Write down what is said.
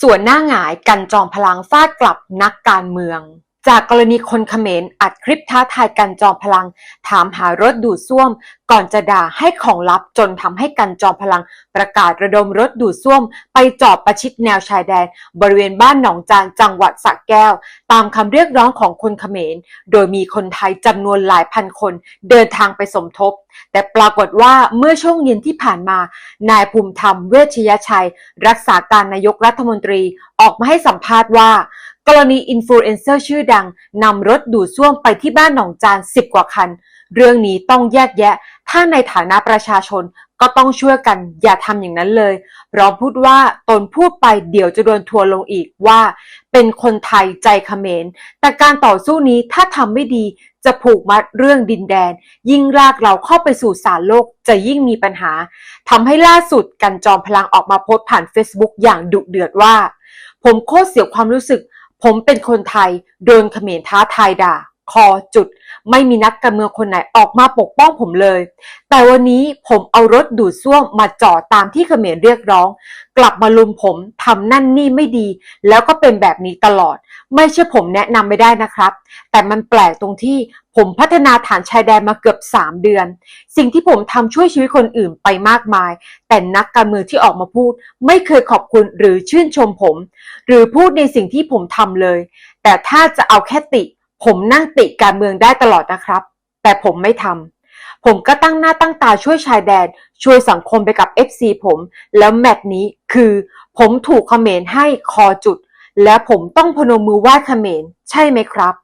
ส่วนหน้าหงายกันจอมพลังฟาดกลับนักการเมือง จากกรณีคนเขมรอัดคลิปท้าทายกันจอมพลัง ถามหารถดูดซ่วม ก่อนจะด่าให้ของลับจนทำให้กันจอมพลัง ประกาศระดมรถดูดซ่วม ไปจอดประชิดแนวชายแดน บริเวณบ้านหนองจานจังหวัดสระแก้ว ตามคำเรียกร้องของคนเขมร โดยมีคนไทยจำนวนหลายพันคน เดินทางไปสมทบ แต่ปรากฏว่าเมื่อช่วงเย็นที่ผ่านมา นายภูมิธรรมเวชยชัย รักษาการนายกรัฐมนตรีออกมาให้สัมภาษณ์ว่า กรณีอินฟลูเอนเซอร์ชื่อดังนำรถดูดซ่วมไปที่บ้านหนองจานสิบกว่าคัน เรื่องนี้ต้องแยกแยะ ถ้าในฐานะประชาชนก็ต้องช่วยกันอย่าทำอย่างนั้นเลยพร้อมพูดว่าตนพูดไปเดี๋ยวจะโดนทัวร์ลงอีกว่า เป็นคนไทยใจเขมร แต่การต่อสู้นี้ถ้าทำไม่ดีจะผูกมัดเรื่องดินแดน ยิ่งรากเราเข้าไปสู่สารโลกจะยิ่งมีปัญหาทำให้ล่าสุดกันจอมพลังออกมาโพสต์ผ่าน Facebook อย่างดุเดือดว่า ผมโคตรเสียความรู้สึก ผมเป็นคนไทย โดนเขมรท้าทายด่า คอจุด ไม่มีนักการเมืองคนไหนออกมาปกป้องผมเลย แต่วันนี้ผมเอารถดูดซ่วมมาจอดตามที่เขมรเรียกร้อง กลับมาลุมผมทำนั่นนี่ไม่ดี แล้วก็เป็นแบบนี้ตลอด ไม่ใช่ผมแนะนำไม่ได้นะครับ แต่มันแปลกตรงที่ผมพัฒนาฐานชายแดนมาเกือบ 3 เดือน สิ่งที่ผมทำช่วยชีวิตคนอื่นไปมากมาย แต่นักการเมืองที่ออกมาพูด ไม่เคยขอบคุณหรือชื่นชมผม หรือพูดในสิ่งที่ผมทำเลย แต่ถ้าจะเอาแค่ติ ผมนั่งติการเมืองได้ตลอดนะครับ แต่ผมไม่ทำผมก็ตั้งหน้าตั้งตาช่วยชายแดน ช่วยสังคมไปกับ FC ผม แล้วแมตช์นี้คือ ผมถูกเขมรให้คอจุด และผมต้องพนมมือไหว้เขมรใช่ไหมครับ